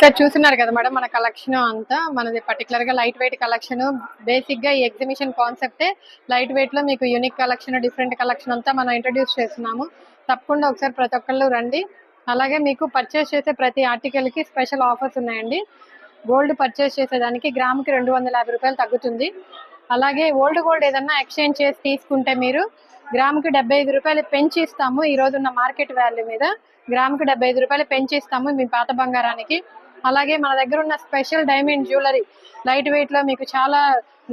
ఒకసారి చూస్తున్నారు కదా మేడం మన కలెక్షన్ అంతా మనది పర్టికులర్గా లైట్ వెయిట్ కలెక్షన్ బేసిక్గా ఈ ఎగ్జిబిషన్ కాన్సెప్టే లైట్ వెయిట్లో మీకు యూనిక్ కలెక్షన్ డిఫరెంట్ కలెక్షన్ అంతా మనం ఇంట్రడ్యూస్ చేస్తున్నాము. తప్పకుండా ఒకసారి ప్రతి ఒక్కళ్ళు రండి. అలాగే మీకు పర్చేస్ చేసే ప్రతి ఆర్టికల్కి స్పెషల్ ఆఫర్స్ ఉన్నాయండి. గోల్డ్ పర్చేస్ చేసేదానికి గ్రాముకి రెండు వందల యాభై రూపాయలు తగ్గుతుంది. అలాగే ఓల్డ్ గోల్డ్ ఏదన్నా ఎక్స్చేంజ్ చేసి తీసుకుంటే మీరు గ్రాముకి డెబ్బై ఐదు రూపాయలు పెంచి ఇస్తాము ఈ రోజు ఉన్న మార్కెట్ వాల్యూ మీద గ్రాముకి డెబ్బై ఐదు రూపాయలు పెంచి ఇస్తాము మీ పాత బంగారానికి. అలాగే మన దగ్గర ఉన్న స్పెషల్ డైమండ్ జ్యువెలరీ లైట్ వెయిట్లో మీకు చాలా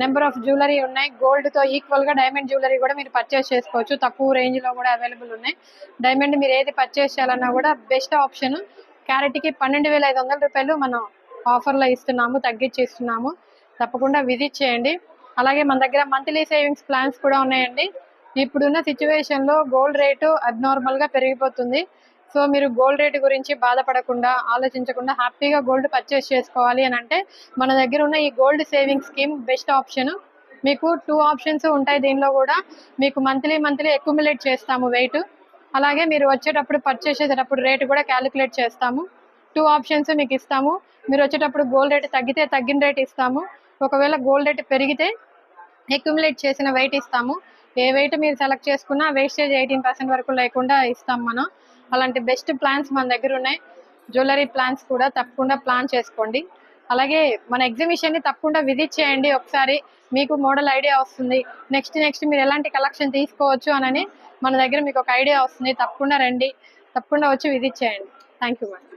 నెంబర్ ఆఫ్ జ్యువెలరీ ఉన్నాయి. గోల్డ్తో ఈక్వల్గా డైమండ్ జ్యువెలరీ కూడా మీరు పర్చేస్ చేసుకోవచ్చు. తక్కువ రేంజ్లో కూడా అవైలబుల్ ఉన్నాయి. డైమండ్ మీరు ఏది పర్చేస్ చేయాలన్నా కూడా బెస్ట్ ఆప్షన్ క్యారెట్కి పన్నెండు వేల ఐదు వందల రూపాయలు మనం ఆఫర్లో ఇస్తున్నాము తగ్గించి ఇస్తున్నాము. తప్పకుండా విజిట్ చేయండి. అలాగే మన దగ్గర మంత్లీ సేవింగ్స్ ప్లాన్స్ కూడా ఉన్నాయండి. ఇప్పుడున్న సిచ్యువేషన్లో గోల్డ్ రేటు అబ్నార్మల్గా పెరిగిపోతుంది. సో మీరు గోల్డ్ రేట్ గురించి బాధపడకుండా ఆలోచించకుండా హ్యాపీగా గోల్డ్ పర్చేస్ చేసుకోవాలి అని అంటే మన దగ్గర ఉన్న ఈ gold saving scheme best option. మీకు టూ ఆప్షన్స్ ఉంటాయి దీనిలో కూడా. మీకు మంత్లీ మంత్లీ అక్యుములేట్ చేస్తాము వెయిట్. అలాగే మీరు వచ్చేటప్పుడు పర్చేస్ చేసేటప్పుడు రేట్ కూడా క్యాలిక్యులేట్ చేస్తాము. టూ ఆప్షన్స్ మీకు ఇస్తాము. మీరు వచ్చేటప్పుడు గోల్డ్ రేట్ తగ్గితే తగ్గిన రేట్ ఇస్తాము. ఒకవేళ గోల్డ్ రేట్ పెరిగితే అక్యుములేట్ చేసిన వెయిట్ ఇస్తాము. ఏ వెయిట్ మీరు సెలెక్ట్ చేసుకున్నా వేస్టేజ్ ఎయిటీన్ పర్సెంట్ వరకు లేకుండా ఇస్తాం మనం. అలాంటి బెస్ట్ ప్లాన్స్ మన దగ్గర ఉన్నాయి. జ్యువెలరీ ప్లాన్స్ కూడా తప్పకుండా ప్లాన్ చేసుకోండి. అలాగే మన ఎగ్జిబిషన్ని తప్పకుండా విజిట్ చేయండి ఒకసారి. మీకు మోడల్ ఐడియా వస్తుంది. నెక్స్ట్ నెక్స్ట్ మీరు ఎలాంటి కలెక్షన్ తీసుకోవచ్చు అని మన దగ్గర మీకు ఒక ఐడియా వస్తుంది. తప్పకుండా రండి. తప్పకుండా వచ్చి విజిట్ చేయండి. Thank you madam